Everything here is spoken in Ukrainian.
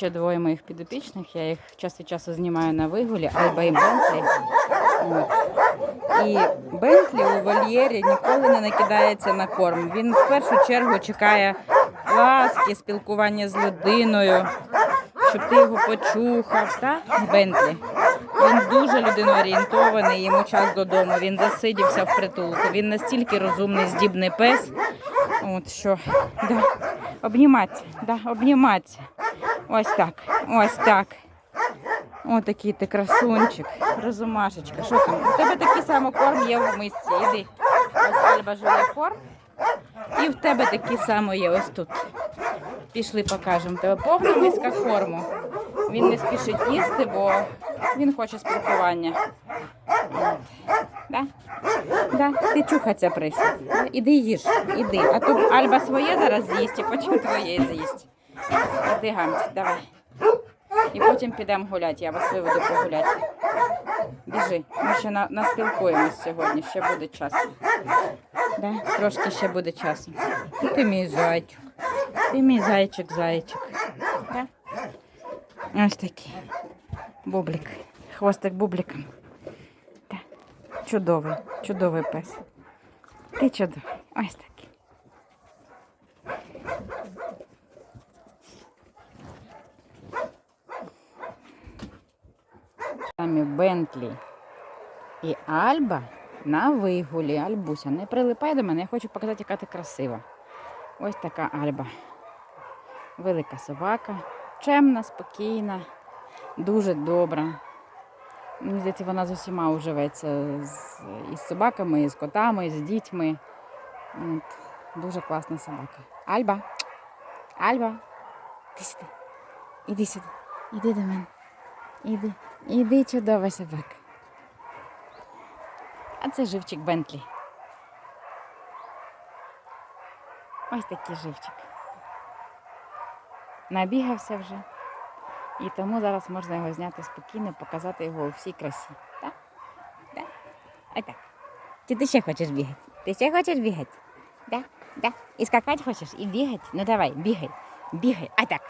ще двоє моїх підопічних. Я їх час від часу знімаю на вигулі, Альба і Бентлі. І Бентлі у вольєрі ніколи не накидається на корм. Він в першу чергу чекає ласки, спілкування з людиною, щоб ти його почухав. Та? Бентлі. Він дуже людиноорієнтований, йому час додому. Він засидівся в притулку. Він настільки розумний, здібний пес. От що, да. обніматися, да, обніматися. Ось так, ось так. Ось такий ти красунчик, розумашечка. Що там? У тебе такий самий корм є в мисці. Іди. Ось Альба жує корм. І в тебе такий самий є ось тут. Пішли покажемо. Тебе повна миска корму. Він не спішить їсти, бо він хоче спілкування. Да? Да? Ти чухаться прийшов. Іди їж, іди. А то Альба своє зараз з'їсть, і потім твоє з'їсть. Іди давай. І потім підемо гуляти, я вас виведу погуляти. Біжи, ми ще на, наспілкуємось сьогодні, ще буде час. Да? Трошки ще буде часу. Ти мій зайчик. Ти мій зайчик, зайчик. Да? Ось такий. Бублик. Хвостик бубликом. Да. Чудовий, чудовий пес. Ти чудовий. Ось такий. Самі Бентлі і Альба на вигулі. Альбуся, не прилипай до мене, я хочу показати, яка ти красива. Ось така Альба. Велика собака, чемна, спокійна, дуже добра. Мені здається, вона з усіма уживеться з, і з собаками, з котами, з дітьми. От. Дуже класна собака. Альба. Альба. Іди сюди. Іди сюди. Іди до мене. Іди. Іди, чудова собака. А це живчик Бентлі. Ось такий живчик. Набігався вже. І тому зараз можна його зняти спокійно, показати його у всій красі. Так? Так? Ось так. Чи ти ще хочеш бігати? Ти ще хочеш бігати? Да? Да? І скакати хочеш, і бігати? Ну давай, бігай. Бігай. А так.